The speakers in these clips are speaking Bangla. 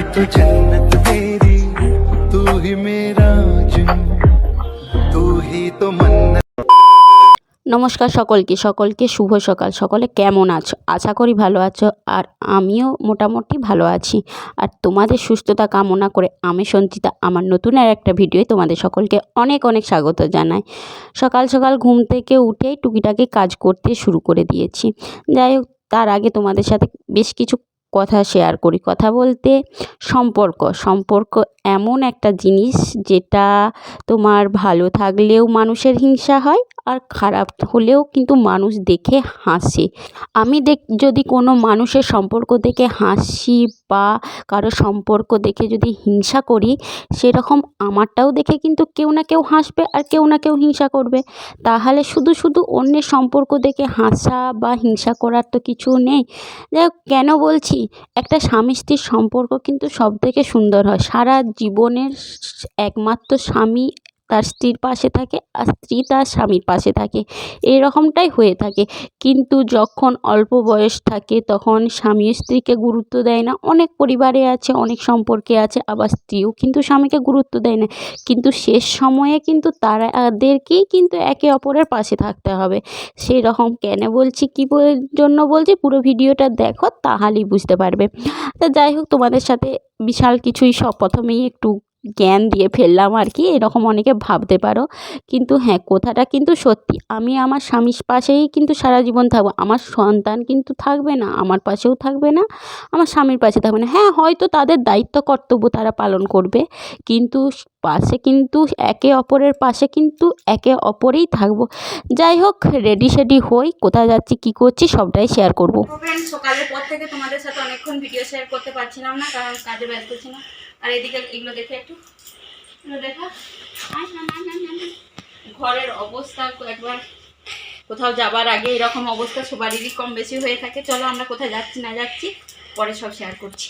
तो जन्नत मेरी तू ही मेरा जुनू तू ही तो मन्नत নমস্কার সকলকে সকলকে শুভ সকাল সকলে কেমন আছো আশা করি ভালো আছো আর আমিও মোটামুটি ভালো আছি আর তোমাদের সুস্থতা কামনা করে আমি সঞ্চিতা আমার নতুন আর একটা ভিডিওয়ে তোমাদের সকলকে অনেক অনেক স্বাগত জানাই সকাল সকাল ঘুম থেকে উঠেই টুকিটাকি কাজ করতে শুরু করে দিয়েছি যাই হোক তার আগে তোমাদের সাথে বেশ কিছু কথা শেয়ার করি। কথা বলতে সম্পর্ক। সম্পর্ক এমন একটা জিনিস যেটা তোমার ভালো থাকলেও মানুষের হিংসা হয় আর খারাপ হলেও কিন্তু মানুষ দেখে হাসে। আমি দেখ, যদি কোনো মানুষের সম্পর্ক দেখে হাসি বা কারও সম্পর্ক দেখে যদি হিংসা করি, সেরকম আমারটাও দেখে কিন্তু কেউ না কেউ হাসবে আর কেউ না কেউ হিংসা করবে। তাহলে শুধু শুধু অন্যের সম্পর্ক দেখে হাসা বা হিংসা করার তো কিছু নেই। যাই কেন বলছি? একটা স্বামী স্ত্রীর সম্পর্ক কিন্তু সব থেকে সুন্দর হয়। সারা জীবনের একমাত্র স্বামী তার স্ত্রীর পাশে থাকে আর স্ত্রী তার স্বামীর পাশে থাকে। এই রকমটাই হয়ে থাকে। কিন্তু যখন অল্প বয়স থাকে তখন স্বামী স্ত্রীকে গুরুত্ব দেয় না। অনেক পরিবারে আছে, অনেক সম্পর্কে আছে, আবার স্ত্রীও কিন্তু স্বামীকে গুরুত্ব দেয় না। কিন্তু শেষ সময়ে কিন্তু তারাদেরকেই কিন্তু একে অপরের পাশে থাকতে হবে। সেই রকম কেন বলছি, কী জন্য বলছি, পুরো ভিডিওটা দেখো, তাহলেই বুঝতে পারবে। তা যাই হোক, তোমাদের সাথে বিশাল কিছুই সব প্রথমেই একটু জ্ঞান দিয়ে ফেললাম আর কি, এরকম অনেকে ভাবতে পারো। কিন্তু হ্যাঁ কথাটা কিন্তু সত্যি। আমি আমার স্বামীর পাশেই কিন্তু সারা জীবন থাকব। আমার সন্তান কিন্তু থাকবে না, আমার পাশেও থাকবে না, আমার স্বামীর পাশে থাকবে না। হ্যাঁ হয়তো তাদের দায়িত্ব, কর্তব্য তারা পালন করবে, কিন্তু পাশে কিন্তু একে অপরের পাশে কিন্তু একে অপরেই থাকব। যাই হোক রেডি সেডি হই, কোথায় যাচ্ছি, কী করছি, সবটাই শেয়ার করব। সকালের পর থেকে তোমাদের সাথে অনেকক্ষণ ভিডিও শেয়ার করতে পারছিলাম না, কারণ কাজে ব্যস্ত ছিলাম। আর এদিকে এগুলো দেখে একটু। দেখা। ঘরের অবস্থা একবার। কোথাও যাবার আগে এরকম অবস্থা সবারই কম বেশি হয়ে থাকে। চলো আমরা কোথায় যাচ্ছি, না যাচ্ছি, পরে সব শেয়ার করছি।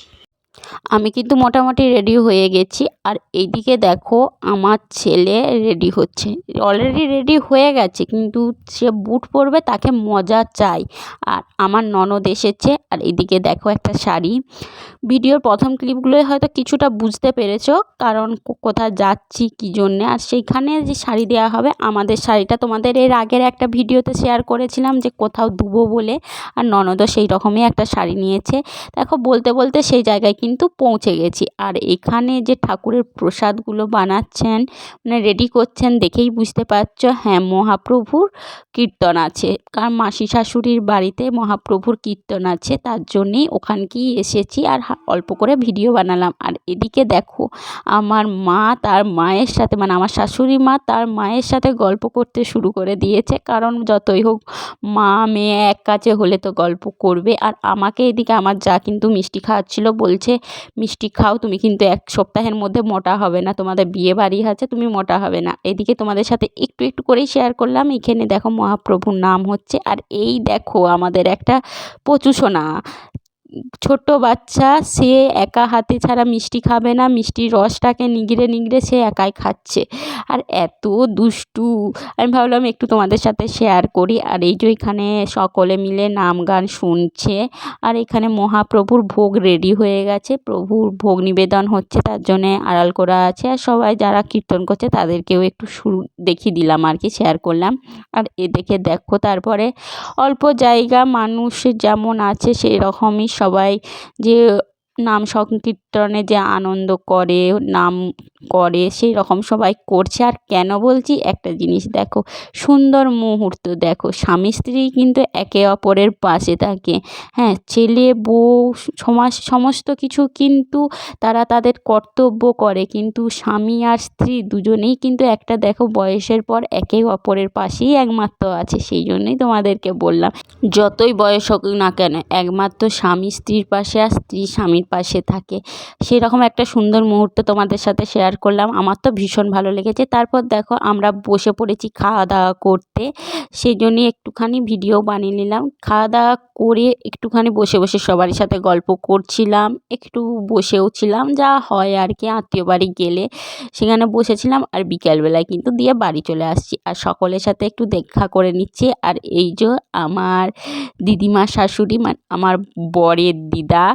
আমি কিন্তু মোটামুটি রেডি হয়ে গেছি। আর এইদিকে দেখো, আমার ছেলে রেডি হচ্ছে। অলরেডি রেডি হয়ে গেছে, কিন্তু সে বুট পরবে, তাকে মজা চাই। আর আমার ননদ এসেছে, আর এদিকে দেখো একটা শাড়ি। ভিডিওর প্রথম ক্লিপগুলোয় হয়তো কিছুটা বুঝতে পেরেছ, কারণ কোথায় যাচ্ছি, কী জন্যে। আর সেইখানে যে শাড়ি দেওয়া হবে, আমাদের শাড়িটা তোমাদের এর আগের একটা ভিডিওতে শেয়ার করেছিলাম যে কোথাও দুবো বলে। আর ননদও সেই রকমই একটা শাড়ি নিয়েছে। দেখো, বলতে বলতে সেই জায়গায় কিন্তু পৌঁছে গেছি। আর এখানে যে ঠাকুরের প্রসাদগুলো বানাচ্ছেন মানে রেডি করছেন দেখেই বুঝতে পারছ হ্যাঁ মহাপ্রভুর কীর্তন আছে। কারণ মাসি শাশুড়ির বাড়িতে মহাপ্রভুর কীর্তন আছে, তার জন্যেই ওখানকেই এসেছি আর অল্প করে ভিডিও বানালাম। আর এদিকে দেখো, আমার মা তার মায়ের সাথে মানে আমার শাশুড়ি মা তার মায়ের সাথে গল্প করতে শুরু করে দিয়েছে। কারণ যতই হোক, মা মেয়ে এক কাছে হলে তো গল্প করবে। আর আমাকে এদিকে আমার যা কিন্তু মিষ্টি খাওয়াচ্ছিল বলছে মিষ্টি খাও, তুমি কিন্তু এক সপ্তাহের মধ্যে মোটা হবে না, তোমাদের বিয়ে বাড়ি আছে, তুমি মোটা হবে না। এদিকে তোমাদের সাথে একটু একটু করেই শেয়ার করলাম, এখানে দেখো মহাপ্রভুর নাম হচ্ছে, আর এই দেখো আমাদের একটা পচুসোনা ছোট্ট বাচ্চা, সে একা হাতে ছাড়া মিষ্টি খাবে না, মিষ্টির রসটাকে নিগড়ে নিগড়ে সে একাই খাচ্ছে। আর এত দুষ্টু। আমি ভাবলাম একটু তোমাদের সাথে শেয়ার করি। আর এই যে এখানে সকলে মিলে নাম গান শুনছে। আর এখানে মহাপ্রভুর ভোগ রেডি হয়ে গেছে। প্রভুর ভোগ নিবেদন হচ্ছে, তার জন্যে আড়াল করা আছে। আর সবাই যারা কীর্তন করছে, তাদেরকেও একটু শুরু দেখিয়ে দিলাম আর কি শেয়ার করলাম। আর এ দেখে দেখো তারপরে অল্প জায়গা মানুষ যেমন আছে সেই রকমই সবাই যে নাম সংকীর্তনে যে আনন্দ করে নাম করে, সেই রকম সবাই করছে। আর কেন বলছি? একটা জিনিস দেখো, সুন্দর মুহূর্ত দেখো, স্বামী স্ত্রী কিন্তু একে অপরের পাশে থাকে। হ্যাঁ ছেলে, বউ, সমাজ, সমস্ত কিছু কিন্তু তারা তাদের কর্তব্য করে। কিন্তু স্বামী আর স্ত্রী দুজনেই কিন্তু একটা দেখো, বয়সের পর একে অপরের পাশেই একমাত্র আছে। সেই জন্যই তোমাদেরকে বললাম, যতই বয়স হোক না কেন, একমাত্র স্বামী স্ত্রীর পাশে আর স্ত্রী স্বামীর পাশে থাকে। সেরকম একটা সুন্দর মুহূর্ত তোমাদের সাথে শেয়ার করলাম। আমার তো ভীষণ ভালো লেগেছে। তারপর দেখো আমরা বসে পড়েছি খাওয়া দাওয়া করতে। সেই জন্যই একটুখানি ভিডিও বানিয়ে নিলাম। খাওয়া দাওয়া করে একটুখানি বসে বসে সবারই সাথে গল্প করছিলাম। একটু বসেও ছিলাম। যা হয় আর কি, আত্মীয় বাড়ি গেলে সেখানে বসেছিলাম। আর বিকেলবেলায় কিন্তু দিয়ে বাড়ি চলে আসছি। আর সকলের সাথে একটু দেখা করে নিচ্ছি। আর এই যে আমার দিদিমা, শাশুড়ি মানে আমার বরের দিদা।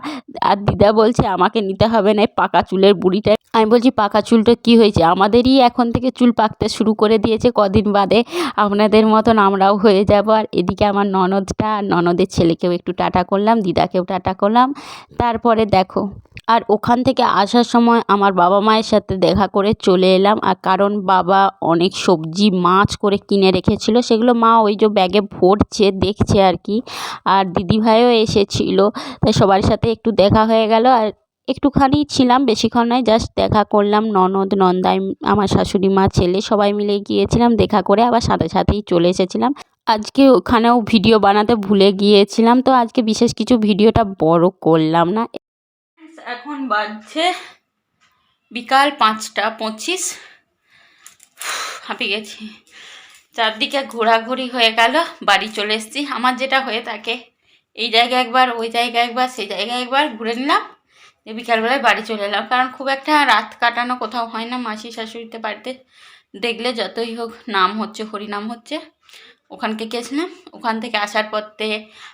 আর দিদা বলছে, আমাকে নিতে হবে না পাকা চুলের বুড়িটা আমি বলছি, পাকা চুলটা কী হয়েছে? আমাদেরই এখন থেকে চুল পাকতে শুরু করে দিয়েছে কদিন বাদে। আপনাদের মতন আমরাও হয়ে যাব। আর এদিকে আমার ননদটা আর ননদের ছেলেকেও একটু টাটা করলাম, দিদাকেও টাটা করলাম। তারপরে দেখো, আর ওখান থেকে আসার সময় আমার বাবা মায়ের সাথে দেখা করে চলে এলাম। আর কারণ বাবা অনেক সবজি, মাছ করে কিনে রেখেছিল। সেগুলো মা ওই যে ব্যাগে ভরছে, দেখছে আর কি। আর দিদিভাইও এসেছিল। তাই সবার সাথে একটু দেখা হয়ে গেল। আর একটুখানি ছিলাম, বেশিক্ষণ নয় জাস্ট দেখা করলাম ননদ, নন্দাই, আমার শাশুড়ি, মা, ছেলে, সবাই মিলে গিয়েছিলাম, দেখা করে আবার সাথে সাথেই চলে এসেছিলাম। আজকে ওখানেও ভিডিও বানাতে ভুলে গিয়েছিলাম, তো আজকে বিশেষ কিছু ভিডিওটা বড় করলাম না। এখন বাজছে বিকাল পাঁচটা পঁচিশ। হাঁপিয়ে গেছি। চারদিকে ঘোরাঘুরি হয়ে গেল, বাড়ি চলে এসেছি। আমার যেটা হয়ে থাকে, এই জায়গায় একবার, ওই জায়গায় একবার, সেই জায়গায় একবার, ঘুরে নিলাম। দিয়ে বিকালবেলায় বাড়ি চলে এলাম। কারণ খুব একটা রাত কাটানো কোথাও হয় না মাসি শাশুড়িতে বাড়িতে। দেখলে যতই হোক নাম হচ্ছে, হরিনাম হচ্ছে। ওখানকে গেছিলাম। ওখান থেকে আসার পথে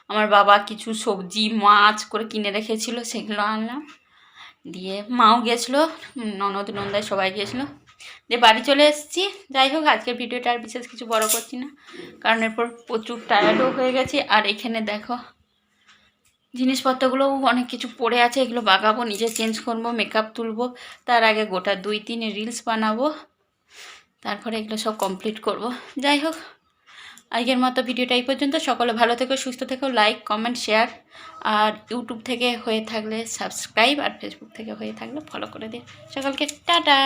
আমার বাবা কিছু সবজি, মাছ করে কিনে রেখেছিল, সেগুলো আনলাম। দিয়ে মাও গেছিল, ননদ নন্দায় সবাই গেছিল। দিয়ে বাড়ি চলে এসেছি। যাই হোক, আজকের ভিডিওটা আর বিশেষ কিছু বড় করছি না। কারণ এরপর প্রচুর টায়ার্ডও হয়ে গেছে। আর এখানে দেখো জিনিসপত্রগুলোও অনেক কিছু পড়ে আছে, এগুলো বাগাবো, নিজে চেঞ্জ করব মেকআপ তুলবো, তার আগে গোটা দুই তিন রিলস বানাবো, তারপরে এগুলো সব কমপ্লিট করব। যাই হোক, আজকের মতো ভিডিওটা এই পর্যন্ত। সকলে ভালো থেকো, সুস্থ থেকো লাইক কমেন্ট শেয়ার আর ইউটিউব থেকে হয়ে থাকলে সাবস্ক্রাইব আর ফেসবুক থেকে হয়ে থাকলে ফলো করে দিন সকলকে টাটা!